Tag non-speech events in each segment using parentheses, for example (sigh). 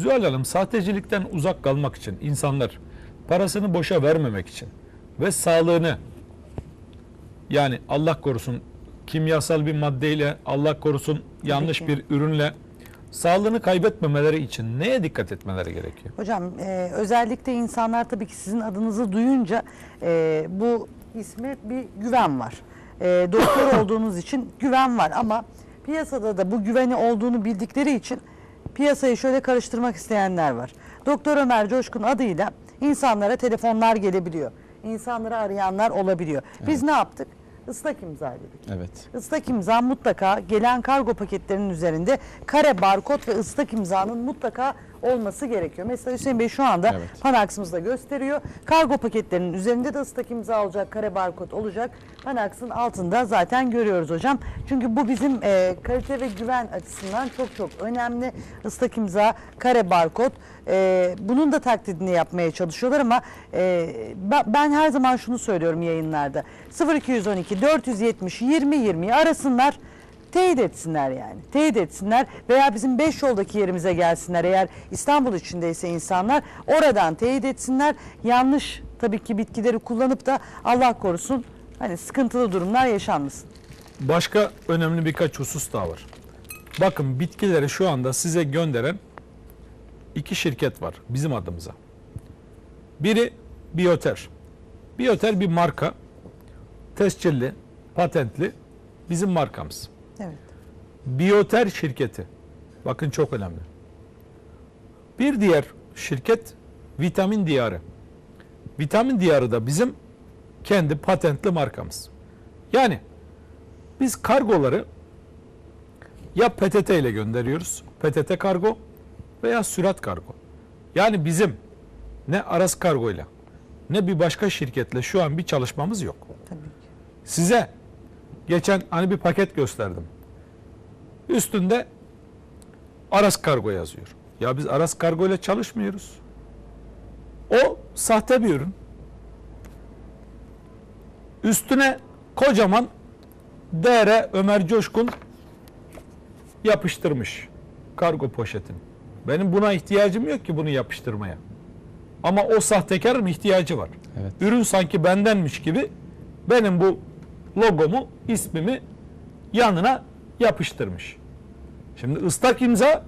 Zühal Hanım sahtecilikten uzak kalmak için insanlar parasını boşa vermemek için ve sağlığını yani Allah korusun kimyasal bir maddeyle Allah korusun yanlış bir ürünle sağlığını kaybetmemeleri için neye dikkat etmeleri gerekiyor? Hocam e, özellikle insanlar tabii ki sizin adınızı duyunca e, bu isme bir güven var. E, doktor (coughs) olduğunuz için güven var ama piyasada da bu güveni olduğunu bildikleri için piyasayı şöyle karıştırmak isteyenler var. Doktor Ömer Coşkun adıyla insanlara telefonlar gelebiliyor. İnsanları arayanlar olabiliyor. Biz ne yaptık? Islak imza dedik. Evet. Islak imza mutlaka gelen kargo paketlerinin üzerinde kare barkod ve ıslak imzanın mutlaka olması gerekiyor. Mesela Hüseyin Bey şu anda Evet. Panax'ımızda gösteriyor. Kargo paketlerinin üzerinde de ıslak imza olacak, kare barkod olacak. Panax'ın altında zaten görüyoruz hocam. Çünkü bu bizim e, kalite ve güven açısından çok çok önemli. Islak imza, kare barkod. E, bunun da taklidini yapmaya çalışıyorlar ama e, ben, her zaman şunu söylüyorum yayınlarda. 0212 470 20 20 arasınlar. Teyit etsinler yani. Teyit etsinler veya bizim 5 yoldaki yerimize gelsinler. Eğer İstanbul içindeyse insanlar oradan teyit etsinler. Yanlış tabii ki bitkileri kullanıp da Allah korusun hani sıkıntılı durumlar yaşanmasın. Başka önemli birkaç husus daha var. Bakın bitkileri şu anda size gönderen iki şirket var bizim adımıza. Biri Bioter. Bioter bir marka. Tescilli, patentli bizim markamız. Evet. Bioter şirketi. Bakın çok önemli. Bir diğer şirket Vitamin Diyarı. Vitamin Diyarı da bizim kendi patentli markamız. Yani biz kargoları ya PTT ile gönderiyoruz. PTT kargo veya sürat kargo. Yani bizim ne Aras Kargo ile ne bir başka şirketle şu an bir çalışmamız yok. Tabii ki. Size geçen hani bir paket gösterdim. Üstünde Aras Kargo yazıyor. Ya biz Aras Kargo ile çalışmıyoruz. O sahte bir ürün. Üstüne kocaman DR Ömer Coşkun yapıştırmış kargo poşetini. Benim buna ihtiyacım yok ki bunu yapıştırmaya. Ama o sahtekarın ihtiyacı var. Evet. Ürün sanki bendenmiş gibi benim bu logomu, ismimi yanına yapıştırmış. Şimdi ıslak imza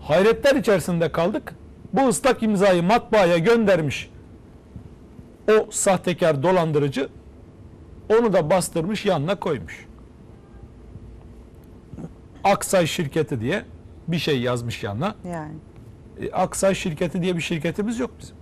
hayretler içerisinde kaldık. Bu ıslak imzayı matbaaya göndermiş o sahtekar dolandırıcı onu da bastırmış yanına koymuş. Aksay şirketi diye bir şey yazmış yanına. Yani. E, Aksay şirketi diye bir şirketimiz yok bizim.